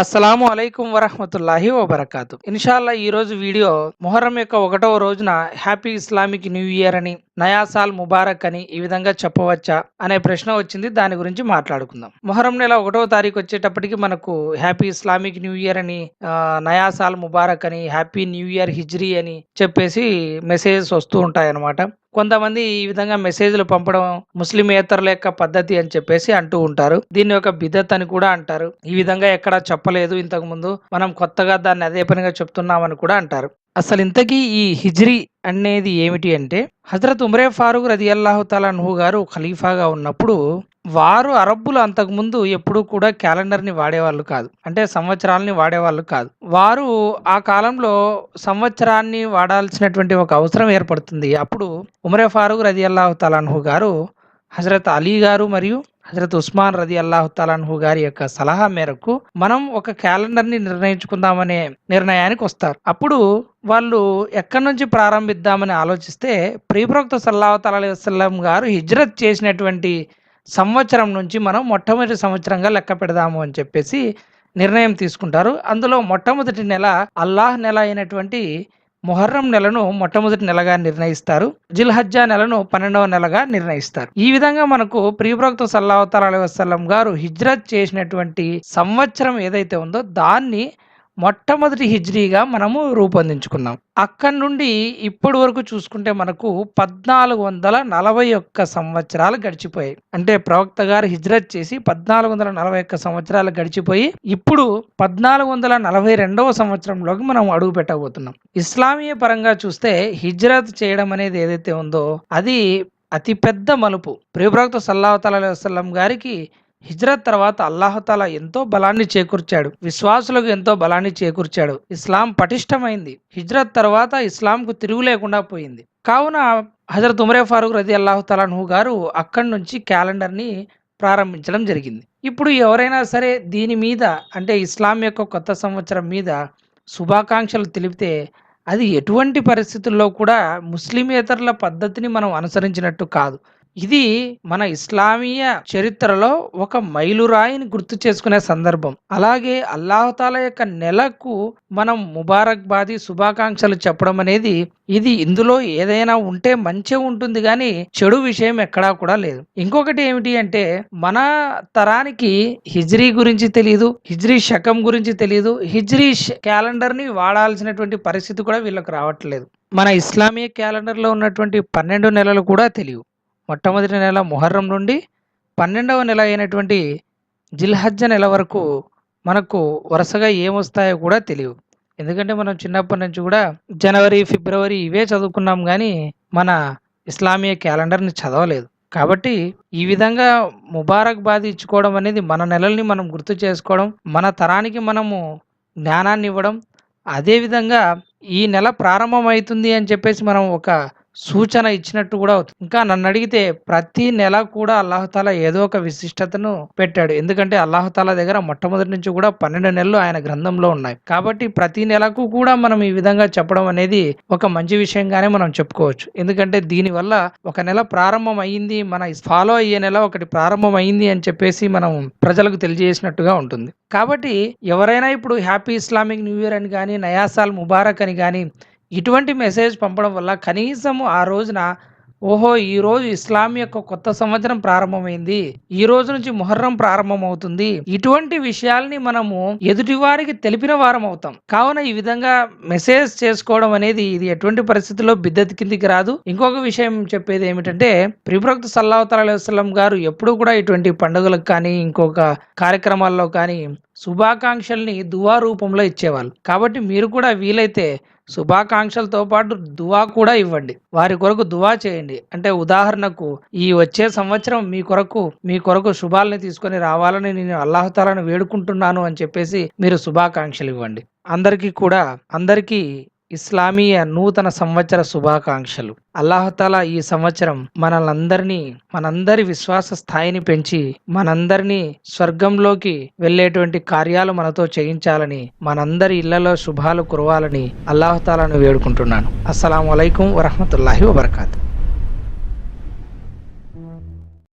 అస్సలాము అలైకుం వరహమతుల్లాహి వబర్కాతు. ఇన్షాల్లా ఈ రోజు వీడియో మొహర్రం యొక్క ఒకటవ రోజున హ్యాపీ ఇస్లామిక్ న్యూ ఇయర్ అని నయాసాల్ ముబారక్ అని ఈ విధంగా చెప్పవచ్చా అనే ప్రశ్న వచ్చింది. దాని గురించి మాట్లాడుకుందాం. మొహరం నెల ఒకటవ తారీఖు వచ్చేటప్పటికి మనకు హ్యాపీ ఇస్లామిక్ న్యూ ఇయర్ అని నయాసాల్ ముబారక్ అని హ్యాపీ న్యూ ఇయర్ హిజ్రీ అని చెప్పేసి మెసేజెస్ వస్తూ ఉంటాయి అన్నమాట కొంతమంది ఈ విధంగా మెసేజ్లు పంపడం ముస్లిమేతరుల యొక్క పద్ధతి అని చెప్పేసి అంటూ ఉంటారు. దీన్ని ఒక బిదత్ అని కూడా అంటారు. ఈ విధంగా ఎక్కడా చెప్పలేదు ఇంతకు ముందు. మనం కొత్తగా దాన్ని అదే పనిగా చెప్తున్నామని కూడా అంటారు. అసలు ఇంతకీ ఈ హిజ్రీ అనేది ఏమిటి అంటే హజరత్ ఉమరే ఫారూక్ రది అల్లాహు తాలాహు గారు ఖలీఫాగా ఉన్నప్పుడు వారు అరబ్బులు అంతకుముందు ఎప్పుడూ కూడా క్యాలెండర్ని వాడేవాళ్ళు కాదు. అంటే సంవత్సరాలని వాడేవాళ్ళు కాదు. వారు ఆ కాలంలో సంవత్సరాన్ని వాడాల్సినటువంటి ఒక అవసరం ఏర్పడుతుంది. అప్పుడు ఉమరే ఫారూక్ రది అల్లాహు తాలాహు గారు హజరత్ అలీ గారు మరియు హజరత్ ఉస్మాన్ రది అల్లాహు తాలాహు గారి యొక్క సలహా మేరకు మనం ఒక క్యాలెండర్ని నిర్ణయించుకుందామనే నిర్ణయానికి వస్తారు. అప్పుడు వాళ్ళు ఎక్కడి నుంచి ప్రారంభిద్దామని ఆలోచిస్తే ప్రియప్రవక్త సల్లాహు తలీ వసలం గారు హిజ్రత్ చేసినటువంటి సంవత్సరం నుంచి మనం మొట్టమొదటి సంవత్సరంగా లెక్క పెడదాము అని చెప్పేసి నిర్ణయం తీసుకుంటారు. అందులో మొట్టమొదటి నెల అల్లాహ్ నెల అయినటువంటి మొహర్రం నెలను మొట్టమొదటి నెలగా నిర్ణయిస్తారు. జిల్హజ్జా నెలను పన్నెండవ నెలగా నిర్ణయిస్తారు. ఈ విధంగా మనకు ప్రియప్రవక్త సల్లాహతాల అలీ వసలం గారు హిజ్రత్ చేసినటువంటి సంవత్సరం ఏదైతే ఉందో దాన్ని మొట్టమొదటి హిజ్రీగా మనము రూపొందించుకున్నాం. అక్కడి నుండి ఇప్పటి వరకు చూసుకుంటే మనకు పద్నాలుగు వందల నలభై ఒక్క సంవత్సరాలు గడిచిపోయాయి. అంటే ప్రవక్త గారు హిజ్రత్ చేసి పద్నాలుగు వందల నలభై ఒక్క సంవత్సరాలు గడిచిపోయి ఇప్పుడు పద్నాలుగు వందల నలభై రెండవ సంవత్సరంలోకి మనం అడుగు పెట్టబోతున్నాం. ఇస్లామీయ పరంగా చూస్తే హిజ్రత్ చేయడం అనేది ఏదైతే ఉందో అది అతిపెద్ద మలుపు. ప్రియప్రవక్త సల్లాహతల వసలం గారికి హిజ్రత్ తర్వాత అల్లాహతాల ఎంతో బలాన్ని చేకూర్చాడు. విశ్వాసులకు ఎంతో బలాన్ని చేకూర్చాడు. ఇస్లాం పటిష్టమైంది. హిజ్రత్ తర్వాత ఇస్లాంకు తిరుగు లేకుండా పోయింది. కావున హజరత్ ఉమరే ఫారూక్ రది అల్లాహతాలహు గారు అక్కడి నుంచి క్యాలెండర్ని ప్రారంభించడం జరిగింది. ఇప్పుడు ఎవరైనా సరే దీని మీద అంటే ఇస్లాం యొక్క కొత్త సంవత్సరం మీద శుభాకాంక్షలు తెలిపితే అది ఎటువంటి పరిస్థితుల్లో కూడా ముస్లిమేతరుల పద్ధతిని మనం అనుసరించినట్టు కాదు. ఇది మన ఇస్లామీయ చరిత్రలో ఒక మైలురాయిని గుర్తు చేసుకునే సందర్భం. అలాగే అల్లాహతాల యొక్క నెలకు మనం ముబారక్ బాది శుభాకాంక్షలు చెప్పడం అనేది ఇది ఇందులో ఏదైనా ఉంటే మంచి ఉంటుంది కానీ చెడు విషయం ఎక్కడా కూడా లేదు. ఇంకొకటి ఏమిటి అంటే మన తరానికి హిజ్రీ గురించి తెలియదు హిజ్రీ శకం గురించి తెలియదు హిజ్రీ క్యాలెండర్ని వాడాల్సినటువంటి పరిస్థితి కూడా వీళ్ళకి రావట్లేదు. మన ఇస్లామీ క్యాలెండర్లో ఉన్నటువంటి పన్నెండు నెలలు కూడా తెలియవు. మొట్టమొదటి నెల మొహర్రం నుండి పన్నెండవ నెల అయినటువంటి జిల్హజ్జ నెల వరకు మనకు వరుసగా ఏమొస్తాయో కూడా తెలియవు. ఎందుకంటే మనం చిన్నప్పటి నుంచి కూడా జనవరి ఫిబ్రవరి ఇవే చదువుకున్నాం కానీ మన ఇస్లామీయ క్యాలెండర్ని చదవలేదు. కాబట్టి ఈ విధంగా ముబారక్ బాద్ ఇచ్చుకోవడం అనేది మన నెలల్ని మనం గుర్తు చేసుకోవడం మన తరానికి మనము జ్ఞానాన్ని ఇవ్వడం అదేవిధంగా ఈ నెల ప్రారంభమవుతుంది అని చెప్పేసి మనం ఒక సూచన ఇచ్చినట్టు కూడా అవుతుంది. ఇంకా నన్ను అడిగితే ప్రతి నెల కూడా అల్లాహతాల ఏదో ఒక విశిష్టతను పెట్టాడు. ఎందుకంటే అల్లాహతాల దగ్గర మొట్టమొదటి నుంచి కూడా పన్నెండు నెలలు ఆయన గ్రంథంలో ఉన్నాయి. కాబట్టి ప్రతి నెలకు కూడా మనం ఈ విధంగా చెప్పడం అనేది ఒక మంచి విషయంగానే మనం చెప్పుకోవచ్చు. ఎందుకంటే దీనివల్ల ఒక నెల ప్రారంభం అయ్యింది మన ఫాలో అయ్యే నెల ఒకటి ప్రారంభం అయ్యింది అని చెప్పేసి మనం ప్రజలకు తెలియజేసినట్టుగా ఉంటుంది. కాబట్టి ఎవరైనా ఇప్పుడు హ్యాపీ ఇస్లామిక్ న్యూ ఇయర్ అని కానీ నయాసాల్ ముబారక్ అని కానీ ఇటువంటి మెసేజ్ పంపడం వల్ల కనీసం ఆ రోజున ఓహో ఈ రోజు ఇస్లాం యొక్క కొత్త సంవత్సరం ప్రారంభమైంది ఈ రోజు నుంచి ముహర్రం ప్రారంభమవుతుంది. ఇటువంటి విషయాల్ని మనము ఎదుటి వారికి తెలిపిన వారం అవుతాం. కావున ఈ విధంగా మెసేజ్ చేసుకోవడం అనేది ఇది ఎటువంటి పరిస్థితుల్లో బిద్దతి కిందికి రాదు. ఇంకొక విషయం చెప్పేది ఏమిటంటే ప్రిప్రక్త సల్లాహతల వసలం గారు ఎప్పుడు కూడా ఇటువంటి పండుగలకు కానీ ఇంకొక కార్యక్రమాల్లో కానీ శుభాకాంక్షల్ని దువా రూపంలో ఇచ్చేవాళ్ళు. కాబట్టి మీరు కూడా వీలైతే శుభాకాంక్షలతో పాటు దువా కూడా ఇవ్వండి. వారి కొరకు దువా చేయండి. అంటే ఉదాహరణకు ఈ వచ్చే సంవత్సరం మీ కొరకు మీ కొరకు శుభాలని తీసుకొని రావాలని నేను అల్లాహతాలను వేడుకుంటున్నాను అని చెప్పేసి మీరు శుభాకాంక్షలు ఇవ్వండి. అందరికీ కూడా అందరికీ ఇస్లామీయ నూతన సంవత్సర శుభాకాంక్షలు. అల్లాహతాలా ఈ సంవత్సరం మనలందరినీ మనందరి విశ్వాస స్థాయిని పెంచి మనందరినీ స్వర్గంలోకి వెళ్ళేటువంటి కార్యాలు మనతో చేయించాలని మనందరి ఇళ్ళలో శుభాలు కురవాలని అల్లాహతాలాను వేడుకుంటున్నాను. అస్సలం వలైకం వరహమతుల్లాహి వబర్కాతు.